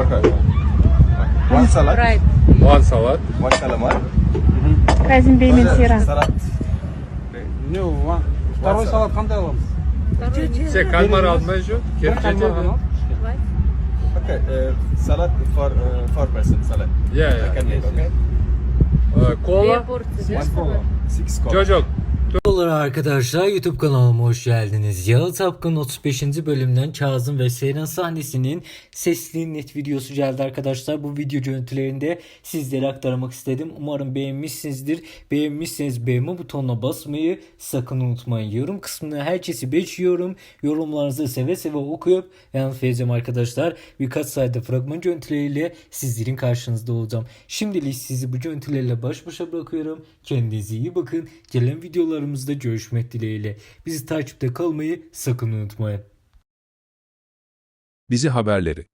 burger. One salad, Right. One salad. one calamar. Разин беймен сиран. Salad. Не, one. Второй салат қандай аламыз? Şey kalmar almayı yok. Бір Kepçe кальмар değil. Okay, uh, salad for uh, four person salad. Yeah, I yeah. can make, okay? Ee, Kola. One cola, six cola. Çocuk. Merhabalar arkadaşlar YouTube kanalıma hoş geldiniz. Yalı Tapkın 35. bölümden Kazım ve Seyran sahnesinin sesli net videosu geldi arkadaşlar. Bu video görüntülerinde sizlere aktarmak istedim. Umarım beğenmişsinizdir. Beğenmişseniz beğenme butonuna basmayı sakın unutmayın. Yorum kısmına herkesi bekliyorum. Yorumlarınızı seve seve okuyup yanıt vereceğim arkadaşlar. Birkaç sayede fragman görüntüleriyle sizlerin karşınızda olacağım. Şimdilik sizi bu görüntülerle baş başa bırakıyorum. Kendinize iyi bakın. Gelen videolarımızda görüşmek dileğiyle. Bizi takipte kalmayı sakın unutmayın. Dizi haberleri